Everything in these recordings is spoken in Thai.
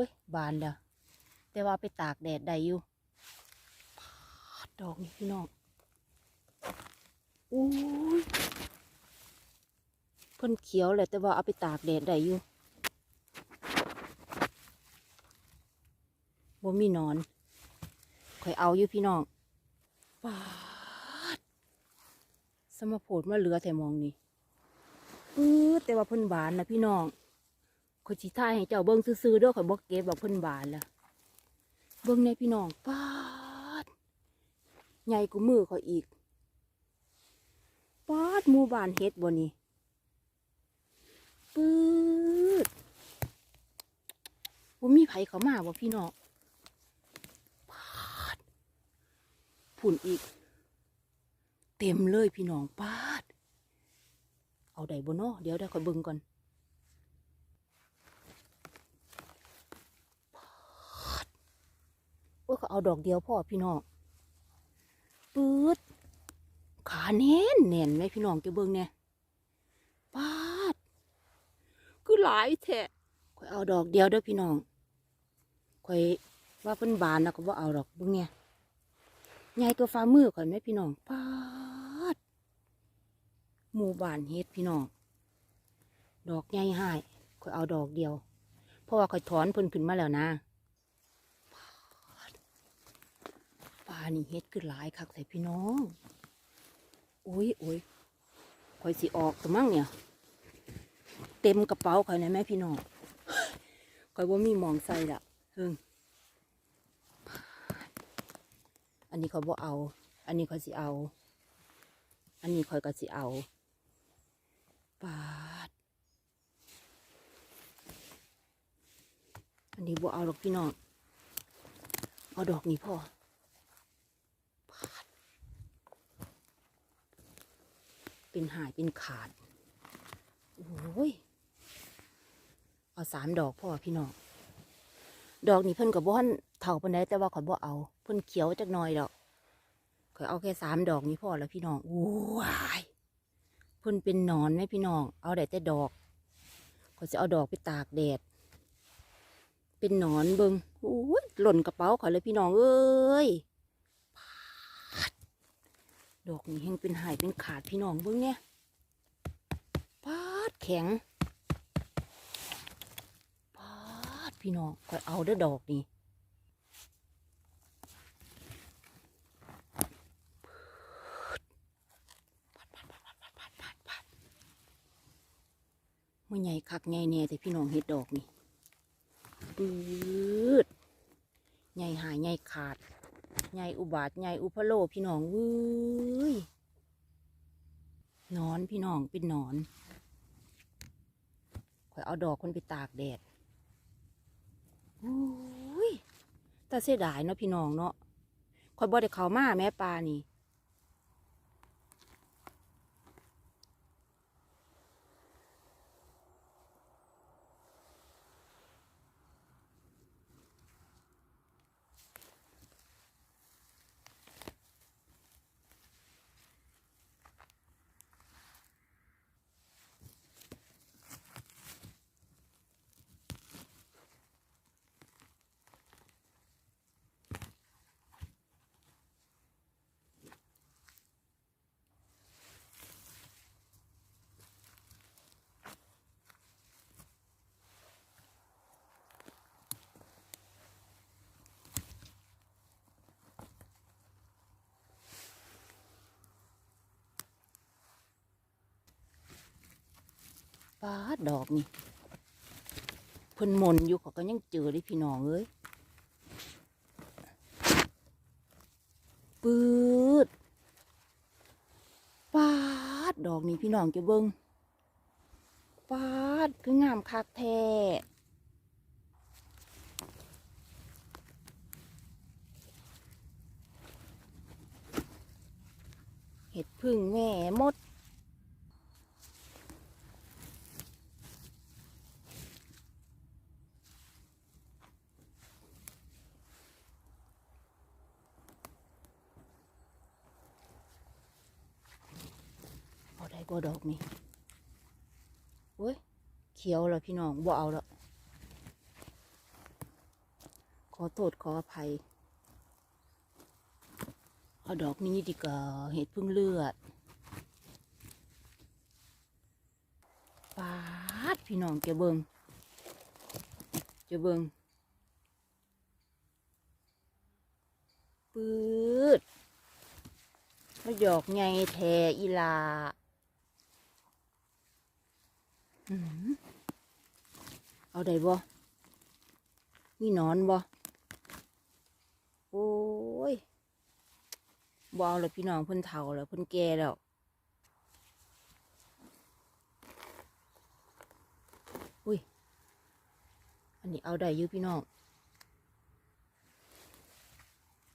อ้ย บานแล้วแต่ว่าไปตากแดดได้อยู่ดอกนี่พี่น้องอุ้ยเพิ่นเขียวแหละแต่ว่าเอาไปตากแดดได้อยู่บ่มีนอนข่อยเอาอยู่พี่น้องปาดสมโพดมาเหลือแต่มองนี่ปื้อแต่ว่าเพิ่นบานนะพี่น้อง ข่อยสิถ่ายให้เจ้าเบิ่งซื่อๆเด้อข่อยบ่เก็บแบบเพิ่นบานละเบิ่งในพี่น้องปาดใหญ่กว่ามือข่อยอีกปาดหมู่บ้านเฮ็ดบ่นี่ปื๊ดบ่มีไผเขามาบ่พี่น้องปาดผุ่นอีก เต็มเลยพี่น้องปาด เอาได้บ่เนาะเดี๋ยวได้ข่อยเบิ่งก่อน อ้ยเขาเอาดอกเดียวพ่อพี่น้องปื๊ดขาแน่นแน่นไหมพี่น้องจะเบิ่งเนี่ยปาดคือหลายแทะข่อยเอาดอกเดียวเด้อพี่น้องข่อยว่าเพิ่นบานนะก็บ่เอาดอกเบิ่งเนี่ยใหญ่ตัวฟ้ามือข่อยไหมพี่น้องปาดหมู่บ้านเฮ็ดพี่น้องดอกใหญ่หายข่อยเอาดอกเดียว เพราะว่าข่อยถอนเพิ่นขึ้นมาแล้วนะ ปลา นี่เฮ็ดคือหลายคักใส่พี่น้องโอ้ยโอ้ยคอยสิออกตัวมั่งเนี่ย เต็มกระเป๋าคอยนะแม่พี่น้องคอยว่ามีหมองใส่ละเฮิงอันนี้เขาบ่าเอา อันนี้คอยสิเอา อันนี้คอยก็สิเอาปาดอันนี้บ่เอาหรอกพี่น้องเอาดอกนี้พอ เป็นหายเป็นขาด โอ้ย เอาสามดอกพ่อพี่น้อง ดอกนี้เพิ่นกับบ่อนเท่าปานใดแต่ว่าขอยบ่เอา เพิ่นเขียวจักหน่อยดอกขอยเอาแค่สามดอกนี้พ่อแล้วพี่น้องโอ้ยเพิ่นเป็นหนอนไหมพี่น้อง เอาได้แต่ดอกขอยจะเอาดอกไปตากแดด เป็นหนอนเบิงโอ้ยหล่นกระเป๋าขอยเลยพี่น้องเอ้ย ดอกนี้แห้งเป็นหายเป็นขาดพี่น้องเบิ้งเนี่ยปาดแข็งปาดพี่น้องคอยเอาเด้อดอกนี่มื่อใหญ่คักใหญ่แน่แต่พี่น้องเฮ็ดดอกนี่ปืดใหญ่หายใหญ่ขาด ใหญ่อุบาทใหญ่อุพโลพี่น้องเว้ยนอนพี่น้องเป็นนอนข่อยเอาดอกคนไปตากแดดอุ้ยแต่เสียดายเนาะพี่น้องเนาะข่อยบ่ได้เข้ามาแม่ปลานี่ ปาดอกนี่เพิ่นมนอยู่เขาก็ยังเจอเลยพี่น้องเอ้ยปืดปาดดอกนี่พี่น้องจะเบิงปาดคืองามคักแท้เห็ดพึ่งแม่มด เอาดอกนี่เว้ย เขียวแล้วพี่น้องบ่เอาแล้วขอโทษขออภัย เอาดอกนี้ดีกว่าเห็ดพึ่งเลือดปาดพี่น้องแกเบิงแกเบิงปืดมาหยอกไงแทอีลา เอาได้บ่มีนอนบ่โอ้ยบเอาเลยพี่น้องเพิ่นเฒ่าแล้วเพิ่นแก่แล้วอุ้ย อันนี้เอาได้อยู่พี่น้อง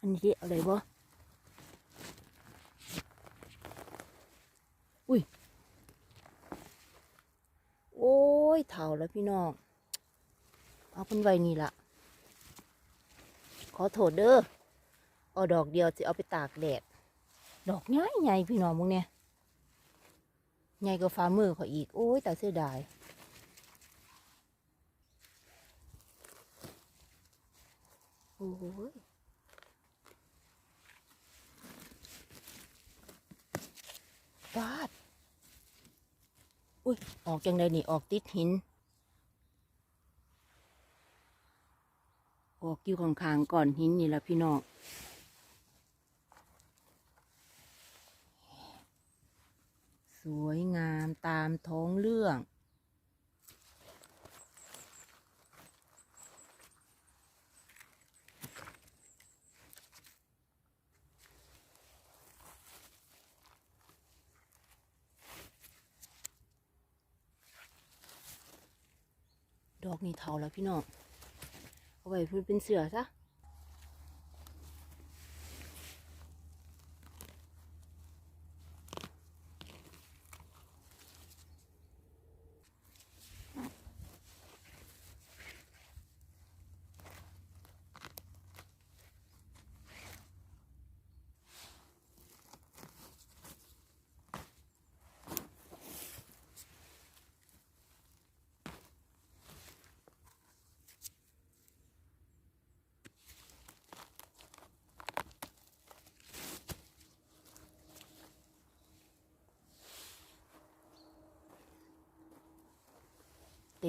อันนี้เอาได้บ่อุ้ย โอ้ยเฒ่าแล้วพี่น้อง เอาเพิ่นไว้นี่ละขอโทษเด้อเอาดอกเดียวจะเอาไปตากแดด ดอกใหญ่ใหญ่พี่น้องมึงเนี่ยใหญ่กว่าฝ่ามือเขาอีก โอ้ยแต่เสียดายโอ้ยฟาด อุ้ย ออกจังไดนี่ ออกติดหิน ออกอยู่ข้างๆก่อนหินนี่ละพี่น้องสวยงามตามท้อง ดอกนี่ เขาแล้วพี่น้องเอาไว้พูดเป็นเสือซะ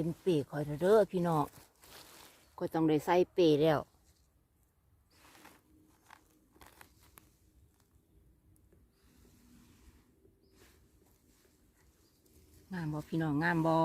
ต็มเปคอยเด้อพี่น้องก็ต้องได้ใส่เปแล้วงามบอพี่น้องงามบอ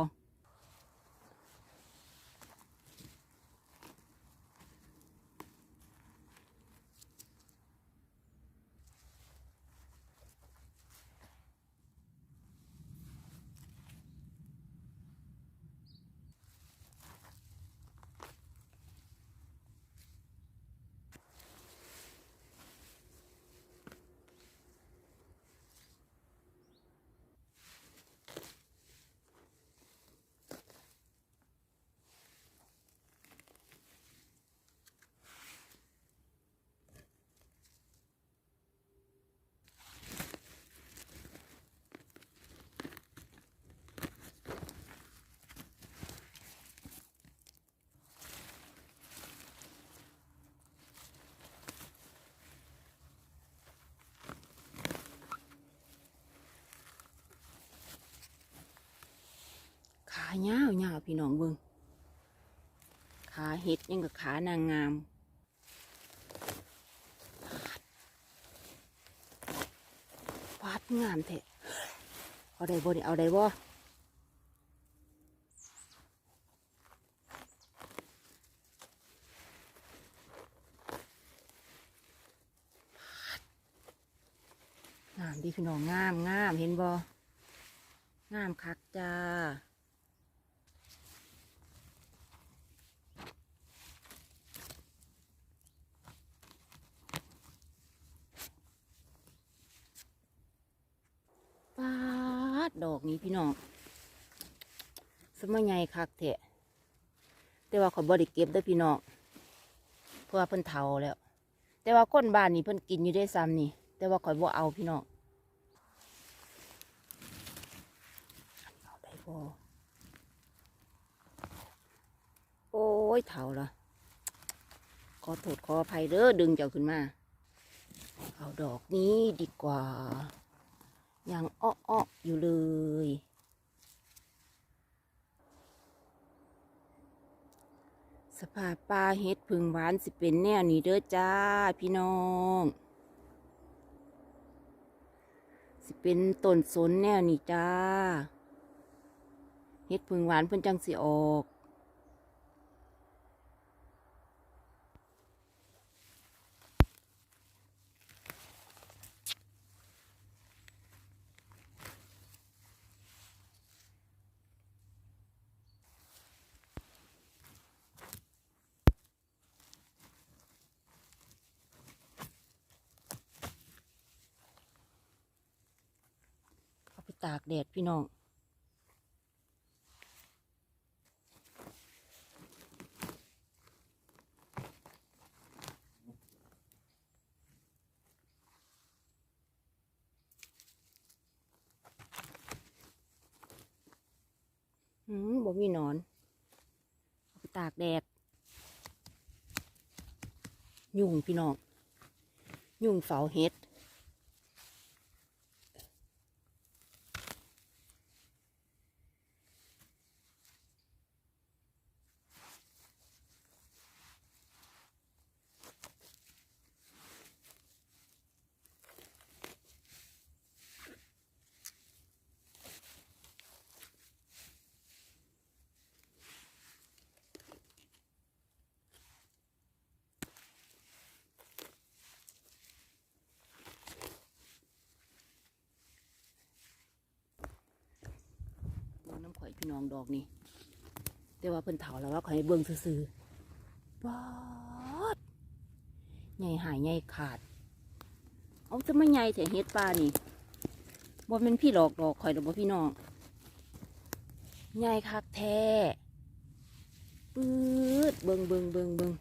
ขาเงาวเงาวพี่น้องเบิงขาเห็ดยังกับขานางงาม ฟาดงามแท้เอาได้บ่เนี่ยเอาได้บ่งามดีพี่น้องงามงามเห็นบ่งามคักจ้า ปา ดอกนี้พี่น้องสมัยใหญ่คักเถะแต่ว่าขอยบริเก็บได้อพี่น้องเพราะว่าเพิ่นเฒ่าแล้ว แต่ว่าคนบ้านนี่เพิ่นกินอยู่ได้ซ้ำนี่ แต่ว่าขอยบ่เอาพี่น้องเอาได้บ่โอ้ยเฒ่าละขอโทษขออภัยเด้อดึงเจ้าขึ้นมา เอาดอกนี้ดีกว่า ยังอ้อๆอยู่เลย สภาพปลาเฮ็ดพึ่งหวานสิเป็นแนวนี้เด้อจ้าพี่น้อง สิเป็นต้นสนแนวนี้จ้าเฮ็ดพึ่งหวานเพิ่นจังสิออก ตากแดดพี่น้องอืมบ่มีหนอนไปตากแดด ยุงพี่น้อง ยุงเฝ้าเห็ด พี่น้องดอกนี่แต่ว่าเพิ่นเถาแล้วว่าข่อยให้เบิ่งซื่อๆบอดใหญ่หายใหญ่ขาด เอาจะไม่ใหญ่แต่เฮ็ดปลานี่บ่แมันพี่หลอกดอกข่อยดอกบ่พี่น้องใหญ่คักแท้ปื๊ดเบิ่งเบิ่งเบิ่งเบิ่ง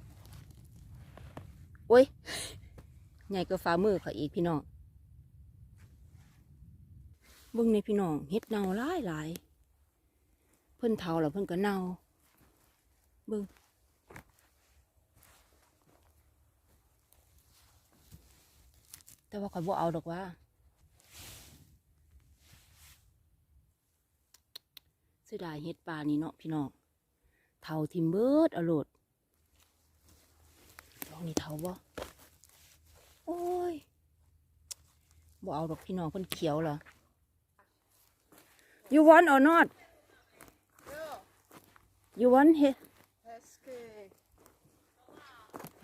โอ้ยใหญ่ก็ฝ่ามือข่อยอีกพี่น้องเบิ่งในพี่น้องเฮ็ดเน่าหลายหลาย พิ่นเฒ่าแล้วเพิ่นก็เน่าเบิ่งแต่ว่าข่อยบ่เอาดอกว่าเสียดายเฮ็ดปลานี่เนาะพี่น้องเฒ่าทิมเบิร์ดอาโลดดอกนี้เฒ่าบ่โอ้ยบ่เอาดอกพี่น้องเพิ่นเขียวเหรอ You want or not? You want he? Est-ce que...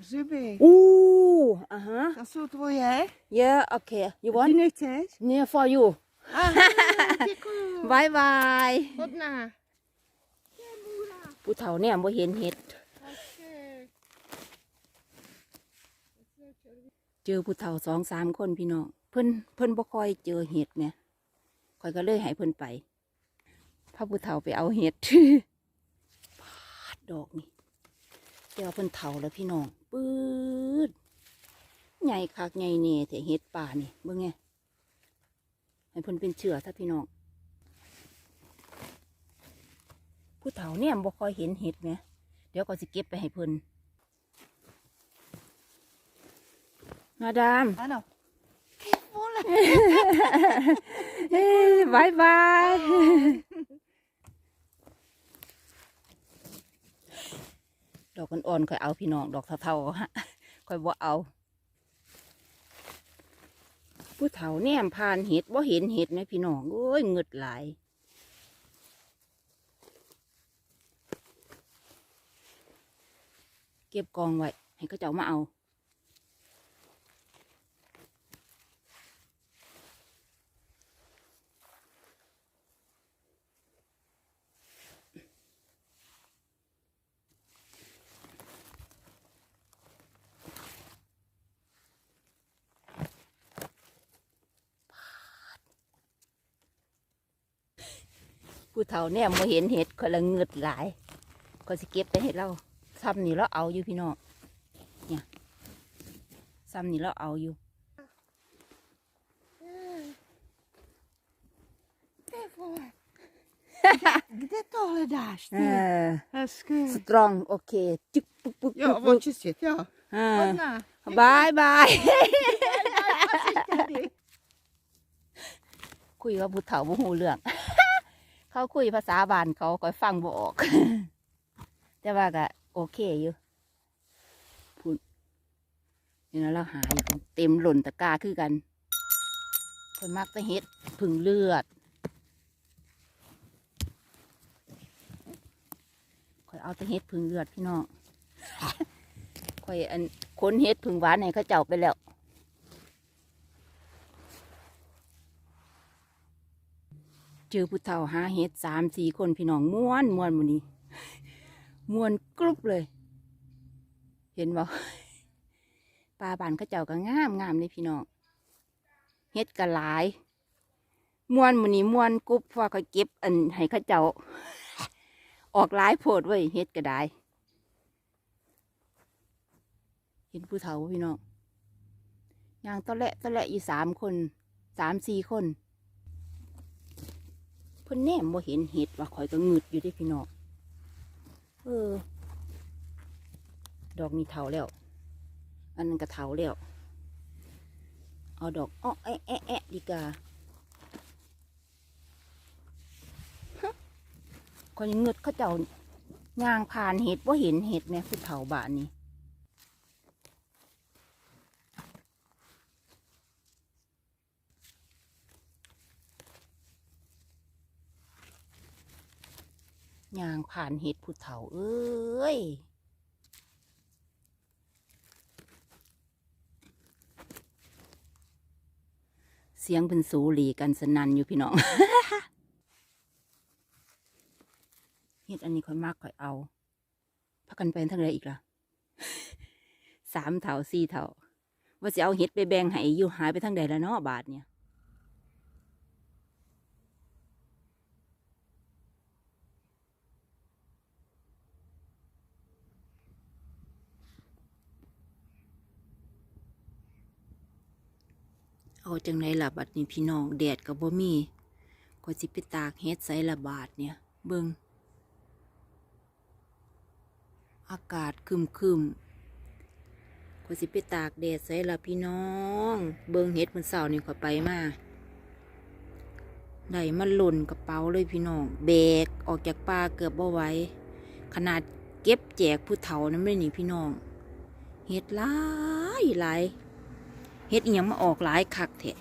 Żeby. Ooh, uh huh. Dat zo twoje, Yeah, okay. You want? Dinner tijd. Near for you. Ah, piku. Bye bye. Hodna. ผู้เฒ่าเนี่ยบ่เห็นเห็ด Est-ce que... เจอผู้เฒ่าสองสามคนพี่น้อง เพิ่นเพิ่นบ่ค่อยเจอเห็ดเนี่ยข่อยก็เลยให้เพิ่นไปพาผู้เฒ่าไปเอาเห็ดพา ดดอกนี่แต่ว่าเพิ่นเฒ่าแล้วพี่น้องปื๊ดใหญ่คักใหญ่เน่แต่เห็ดป่านี่เบิ่งไงให้เพิ่นเป็นเชื้อถ้าพี่น้องผู้เฒ่าเนี่ยบ่ค่อยเห็นเห็ดไหมเดี๋ยวก็สิเก็บไปให้เพิ่นมาดาม Ah non. Kijk, volle. เฮ้ยบายบาย ดอกอ่อนๆค่อยเอาพี่น้องดอกเท่าๆฮะค่อยบ่เอา ผู้เฒ่าแนมผ่านเห็ดบ่เห็นเห็ดไหมพี่น้องโอ้ยเงึดหลายเก็บกองไว้ให้เขาเจ้ามาเอา ผู้เฒ่าแนมบ่เห็นเห็ดก็ละเงึดหลายก็สิเก็บไปให้เราซ้ำนี่เราเอาอยู่พี่น้องเนี่ยซ้ำนี่เราเอาอยู่ Kijk, volle. Dit alle daar. เออ Est-ce que... สตรองโอเคจึกปุ๊กปุ๊ก Ja, ปุ๊ก want je zit, ja. อ่า Anna. บายบาย Daddy. คุยกับผู้เฒ่าบ่ฮู้เรื่อง เขาคุยภาษาบ้านเขาก็ฟังบ่ออก แต่ว่าก็โอเคอยู่พูดนี่นะเราหาอยู่เต็มหล่นตะกร้าคือกันคนมักจะเฮ็ดผึ่งเลือดคอยเอาต่เฮ็ดผึ่งเลือดพี่น้องคอยอันค้นเฮ็ดผึ่งหวานให้เขาเจ้าไปแล้ว เจอผู้เฒ่าหาเฮ็ดสามสี่คนพี่น้องม้วนม้วนมูนี้ม้วนกรุบเลย เห็นบ่ปลาบานเขาเจ้าก็งามงามเลยพี่น้องเฮ็ดก็หลายม้วนมูนี้ม้วนกรุบพราะว่าเขาเก็บอันให้เขาเจ้า ออกหลายโพดเว้เฮ็ดก็ได้เห็นผู้เฒ่าพี่น้องย่างตะแหละตะแหละอยู่สามคนสามสี่คน พิ่นแนมบ่เห็นเห็ดว่าข่อยก็งึดอยู่ด้พี่น้องเออ ดอกนี้เถาแล้ว อันนั้นก็เถาแล้ว เอาดอกอ้อแอะแอะแอะดีกาฮะข่อยยังงึดเขาเจ้าย่างผ่านเห็ดว่าเห็นเห็ดแม่ผู้เฒ่าบ้านนี้ ยางผ่านเห็ดผู้เฒ่า เอ้ยเสียงเป็นสูหลีกันสนันอยู่พี่น้องเห็ดอันนี้ค่อยมากค่อยเอาพักกันไปทางไหนอีกล่ะสามเถาสี่เถาว่าจะเอาเห็ดไปแบ่งให้อยู่หายไปทางใดแล้วเนาะบาทเนี่ย เอาจังไหนล่ะบัดนี้พี่น้องแดดกับบ่มีก็สิไปตากเฮ็ดใส่ละบาทเนี่ย เบิงอากาศคึมคึมๆก็สิไปตากแดดใส่ละพี่น้อง เบิงเฮ็ดมันเสาร์นี่ขอไปมาได้มันหล่นกระเป๋าเลยพี่น้องแบกออกจากป่าเกือบบ่ไหวขนาดเก็บแจกผู้เฒ่านั่นไม่นี่พี่น้องเฮ็ดหลายหลาย เฮ็ดอีหยังมาออกหลายคักแท้